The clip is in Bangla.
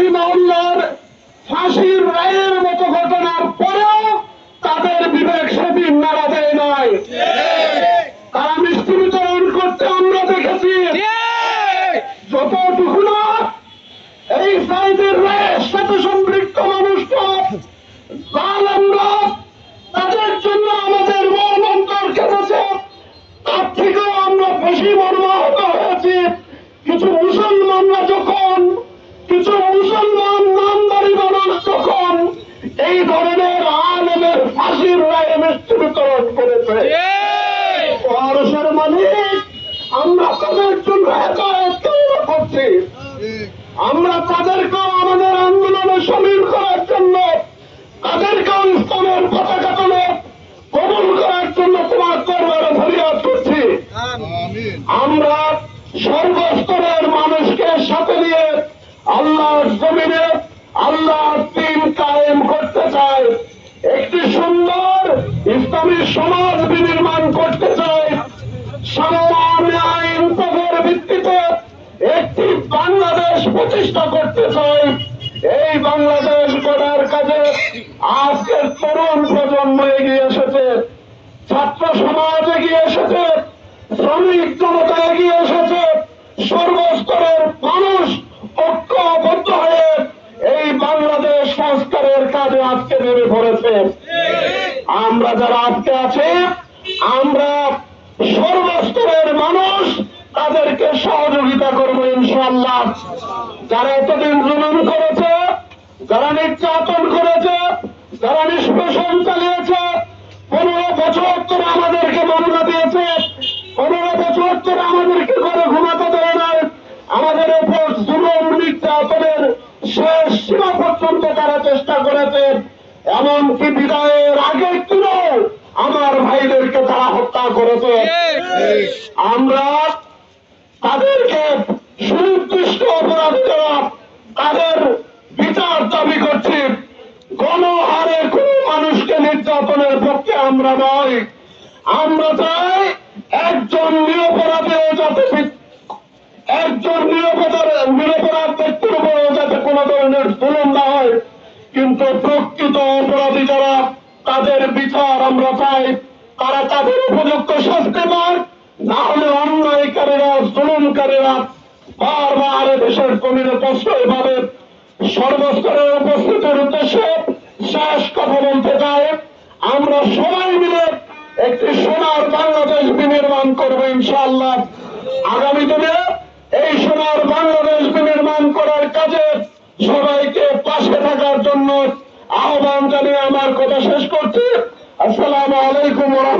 রহিমাউল্লার ফাঁসির রায়ের মতো ঘটনার পরেও তাদের বিবেক সেদিন নাড়া দেয় নাই তারা মিষ্টি করতে আমরা দেখেছি। যতটুকু এই সাইদের রায়ের সাথে সম্পৃক্ত মানুষটা জালেমরা তাদের জন্য আমাদের মন কেটেছে তার থেকেও আমরা বেশি মর্মাহত হয়েছি। কিছু মুসলমানরা যখন কিছু মুসলমান নামদারি মানুষ যখন এই ধরনের আলমের ফাঁসির রায় মৃত্যু বিতরণ করেছে। পরশের মালিক আমরা তাদের জন্য একায়ত করছি। আমরা তাদেরকেও আমাদের আন্দোলনে সামিল করার জন্য তাদেরকেও ইসলামের পতাকা তোলে কবুল করার জন্য তোমার দরবারে ফরিয়াদ করছি। আমরা সর্বস্তরের মানুষকে সাথে নিয়ে আল্লাহর জমিনে আল্লাহর দিন কায়েম করতে চায়। একটি সুন্দর ইসলামী সমাজ বিনির্মাণ করতে চায়। সাম্য আইন ভিত্তিতে একটি বাংলাদেশ প্রতিষ্ঠা করতে চায়। এই বাংলাদেশ গড়ার কাজে আজকের তরুণ প্রজন্ম এগিয়ে এসেছে। ছাত্র সমাজ এগিয়ে এসেছে। শ্রমিক জনতা এগিয়ে এসেছে। সর্বস্তরের মানুষ ঐক্যবদ্ধ হয়ে এই বাংলাদেশ সংস্কারের কাজে আজকে নেমে পড়েছে। আমরা যারা আজকে আছি, আমরা সর্বস্তরের মানুষ তাদেরকে সহযোগিতা করব ইনশাল্লাহ যারা এতদিন জুলুম করেছে, যারা নির্যাতন করেছে, যারা নিষ্পেষণ চালিয়েছে চেষ্টা করেছে এমনকি বিদায়ের আগের দিনও আমার ভাইদেরকে তারা হত্যা করেছে। আমরা তাদেরকে সুনির্দিষ্ট অপরাধী যারা, তাদের বিচার দাবি করছি। গণহারে কোন মানুষকে নির্যাতনের পক্ষে আমরা নয়। আমরা চাই একজন নিরপরাধীও যাতে একজন নিরপরাধ নিরপরাধ ব্যক্তির উপরেও যাতে কোনো ধরনের জুলুম না হয়। কিন্তু প্রকৃত অপরাধী যারা, তাদের বিচার আমরা চাই। তারা তাদের উপযুক্ত শাস্তি পায় না হলে অন্যায়কারীরা, জুলুমকারীরা বারবার দেশের জমিনে প্রশ্রয় পাবে। সর্বস্তরের উপস্থিতির উদ্দেশ্যে শেষ কথা বলতে চাই। আমরা সবাই মিলে একটি সোনার বাংলাদেশ বিনির্মাণ করব ইনশাআল্লাহ। আগামী দিনে এই সোনার বাংলাদেশ বিনির্মাণ করার কাজে থাকার আহ্বান জানিয়ে আমার কথা শেষ করছি। আসসালামু আলাইকুম